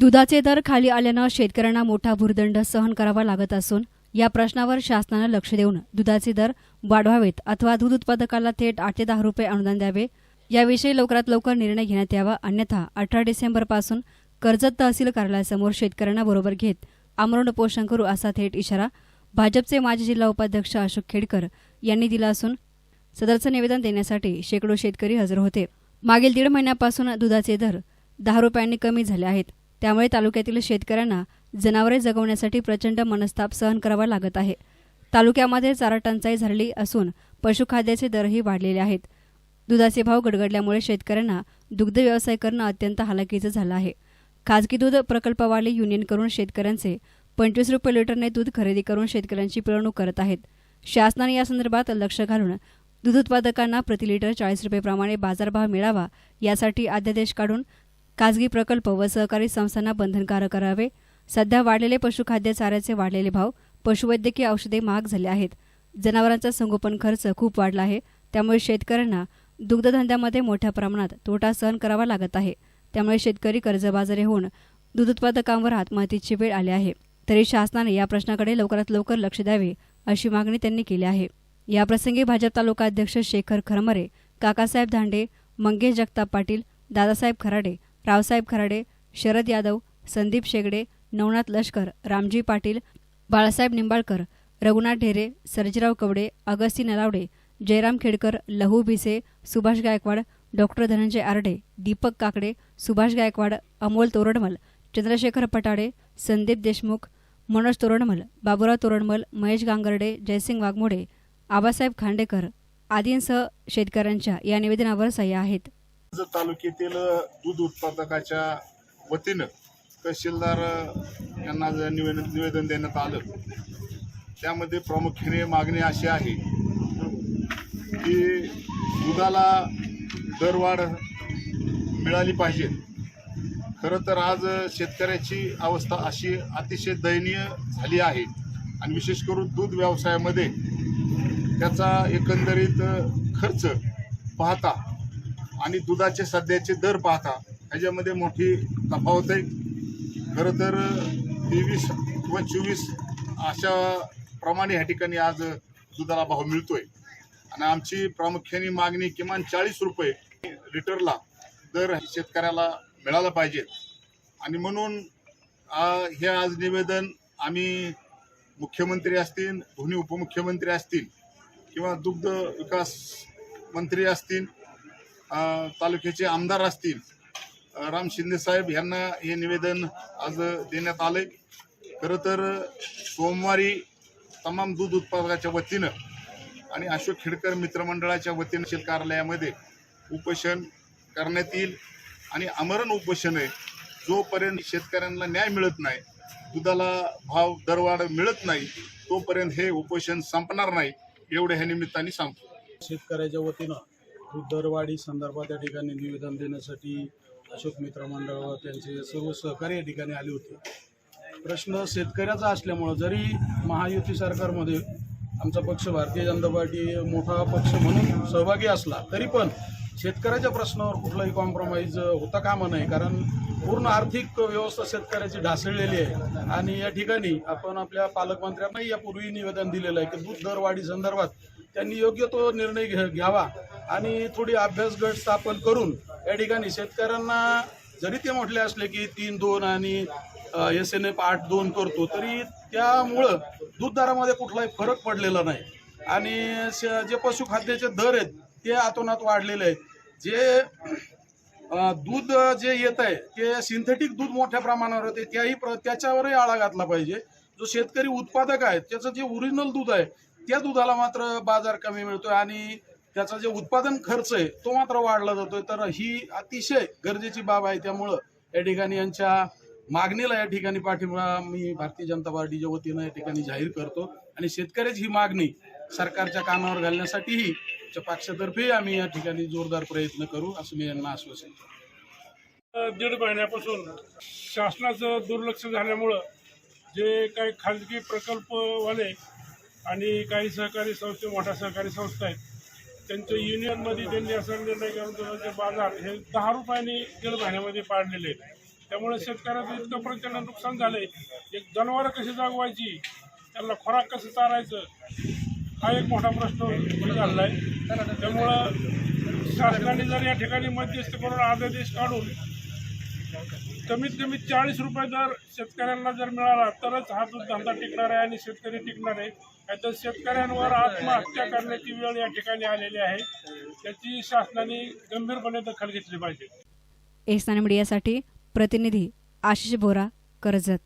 दुधाचे दर खाली आल्यानं शेतकऱ्यांना मोठा भुर्दंड सहन करावा लागत असून या प्रश्नावर शासनानं लक्ष देऊन दुधाचे दर वाढवावेत अथवा दूध उत्पादकाला थेट आठ ते दहा रुपये अनुदान द्यावे. याविषयी लवकरात लवकर निर्णय घेण्यात यावा. अन्यथा अठरा डिसेंबरपासून कर्जत तहसील कार्यालयासमोर शेतकऱ्यांना बरोबर घेत आमरण उपोषण करू असा थेट इशारा भाजपचे माजी जिल्हा उपाध्यक्ष अशोक खेडकर यांनी दिला असून सदरचं निवेदन देण्यासाठी शेकडो शेतकरी हजर होते. मागील दीड महिन्यापासून दुधाचे दर दहा रुपयांनी कमी झाले आहेत. त्यामुळे तालुक्यातील शेतकऱ्यांना जनावरे जगवण्यासाठी प्रचंड मनस्ताप सहन करावा लागत आहे. तालुक्यामध्ये चारा टंचाई झालेली असून पशुखाद्याचे दरही वाढलेले आहेत. दुधाचे भाव गडगडल्यामुळे शेतकऱ्यांना दुग्ध व्यवसाय करणं अत्यंत हालाकीचं झालं आहे. खाजगी दूध प्रकल्पवाले युनियनकडून शेतकऱ्यांचे पंचवीस रुपये लिटरने दूध खरेदी करून शेतकऱ्यांची पिळवणूक करत आहेत. शासनाने या संदर्भात लक्ष घालून दूध उत्पादकांना प्रति लिटर चाळीस रुपयेप्रमाणे बाजारभाव मिळावा यासाठी अध्यादेश काढून खाजगी प्रकल्प व सहकारी संस्थांना बंधनकारक करावे. सध्या वाढलेले पशुखाद्य चाऱ्याचे वाढलेले भाव पशुवैद्यकीय औषधे महाग झाले आहेत. जनावरांचा संगोपन खर्च खूप वाढला आहे. त्यामुळे शेतकऱ्यांना दुग्धधंद्यामध्ये मोठ्या प्रमाणात तोटा सहन करावा लागत आहे. त्यामुळे शेतकरी कर्जबाजारी होऊन दूध उत्पादकांवर आत्महत्येची वेळ आली आहे. तरी शासनाने या प्रश्नाकडे लवकरात लवकर लक्ष द्यावे अशी मागणी त्यांनी केली आहे. याप्रसंगी भाजप तालुका अध्यक्ष शेखर खरमरे काकासाहेब धांडे मंगेश जगताप पाटील दादासाहेब खराडे रावसाहेब खराडे शरद यादव संदीप शेगडे नवनाथ लष्कर रामजी पाटील बाळासाहेब निंबाळकर रघुनाथ ढेरे सर्जीराव कवडे अगस्ती नलावडे जयराम खेडकर लहू भिसे सुभाष गायकवाड डॉक्टर धनंजय आरडे दीपक काकडे सुभाष गायकवाड अमोल तोरडमल चंद्रशेखर पटाडे संदीप देशमुख मनोज तोरडमल बाबुराव तोरडमल महेश गांगर्डे जयसिंग वाघमोडे आबासाहेब खांडेकर आदींसह शेतकऱ्यांच्या या निवेदनावर सह्या आहेत. तालुक्यातील दूध उत्पादकाच्या वतीनं तहसीलदार यांना निवेदन निवेदन देण्यात आलं त्यामध्ये प्रामुख्याने मागणी अशी आहे की दुधाला दरवाढ मिळाली पाहिजे. खरं तर आज शेतकऱ्याची अवस्था अशी अतिशय दयनीय झाली आहे आणि विशेष करून दूध व्यवसायामध्ये त्याचा एकंदरीत खर्च पाहता आणि दुधाचे सध्याचे दर पाहता ह्याच्यामध्ये मोठी तफावत आहे. खरं तर तेवीस किंवा चोवीस अशा प्रमाणे ह्या ठिकाणी आज दुधाला भाव मिळतोय. आणि आमची प्रामुख्याने मागणी किमान चाळीस रुपये लिटरला दर शेतकऱ्याला मिळाला पाहिजे. आणि म्हणून हे आज निवेदन आम्ही मुख्यमंत्री असतील दोन्ही उपमुख्यमंत्री असतील किंवा दुग्ध विकास मंत्री असतील तालुक्याचे आमदार असतील. राम शिंदे साहेब यांना हे निवेदन आज देण्यात आले खरं तर सोमवारी तमाम दूध उत्पादकाच्या वतीनं आणि अशोक खेडकर मित्रमंडळाच्या वतीनं तहसील कार्यालयामध्ये उपोषण करण्यात येईल आणि आमरण उपोषण आहे. जोपर्यंत शेतकऱ्यांना न्याय मिळत नाही दुधाला भाव दरवाढ मिळत नाही तोपर्यंत हे उपोषण संपणार नाही एवढे ह्या निमित्ताने सांगतो. शेतकऱ्याच्या वतीनं दरवाढी संदर्भात त्या ठिकाणी निवेदन देण्यासाठी अशोक मित्र मंडळ व त्यांचे सर्व सहकारी या ठिकाणी आले होते. प्रश्न शेतकऱ्याचा असल्यामुळं जरी महायुती सरकारमध्ये आमचा पक्ष भारतीय जनता पार्टी मोठा पक्ष म्हणून सहभागी असला तरी पण शेतकऱ्याच्या प्रश्नावर कुठलाही कॉम्प्रोमाइज होता कामा नये. कारण पूर्ण आर्थिक व्यवस्था शेतकऱ्याची ढासळलेली आहे. आणि या ठिकाणी आपण आपल्या पालकमंत्र्यांनाही यापूर्वी निवेदन दिलेलं आहे की दूध दरवाढी संदर्भात त्यांनी योग्य तो निर्णय घ्यावा. आणि थोडी अभ्यास गट स्थापन करून या ठिकाणी शेतकऱ्यांना जरी ते म्हटले असले की तीन दोन आणि एस एन एफ आठ दोन करतो तरी त्यामुळं दूध दरामध्ये कुठलाही फरक पडलेला नाही. आणि जे पशुखाद्याचे दर आहेत ते आतोनात वाढलेले आहेत. जे दूध जे येत आहे ते सिंथेटिक दूध मोठ्या प्रमाणावर होते त्याही प्र त्याच्यावरही आळा घातला पाहिजे. जो शेतकरी उत्पादक आहे त्याचं जे ओरिजिनल दूध आहे त्या दुधाला मात्र बाजार कमी मिळतोय आणि त्याचा जे उत्पादन खर्च आहे तो मात्र वाढला जातोय. तर ही अतिशय गरजेची बाब आहे. त्यामुळं या ठिकाणी यांच्या मागणीला या ठिकाणी पाठिंबा मी भारतीय जनता पार्टीच्या वतीनं या ठिकाणी जाहीर करतो. आणि शेतकऱ्याची ही मागणी सरकारच्या कानावर घालण्यासाठीही पक्षातर्फे आम्ही या ठिकाणी जोरदार प्रयत्न करू असं मी यांना आश्वासन दीड महिन्यापासून शासनाचं दुर्लक्ष झाल्यामुळं जे काही खाजगी प्रकल्पवाले आणि काही सहकारी संस्थे मोठ्या सहकारी संस्था आहेत त्यांच्या युनियनमध्ये त्यांनी असा निर्णय घेऊन दुधाचे बाजार हे दहा रुपयांनी दीड महिन्यामध्ये पाडलेले आहेत. त्यामुळे शेतकऱ्याचं इतकं प्रचंड नुकसान झालंय. एक जनावरं कशी जागवायची? त्यांना खोराक कसं चारायचं? हा एक मोठा प्रश्न उभा झालेला आहे त्यामुळं शासनाने जर या ठिकाणी मध्यस्थ करून आदेश काढून कमीत कमी चाळीस रुपये दर शेतकऱ्यांना जर मिळाला तरच हा दूध धंदा टिकणार आहे आणि शेतकरी टिकणार आहे. नाहीतर शेतकऱ्यांवर आत्महत्या करण्याची वेळ या ठिकाणी आलेली आहे. त्याची शासनाने गंभीरपणे दखल घेतली पाहिजे. एस्तान मीडियासाठी प्रतिनिधी आशिष बोरा कर्जत.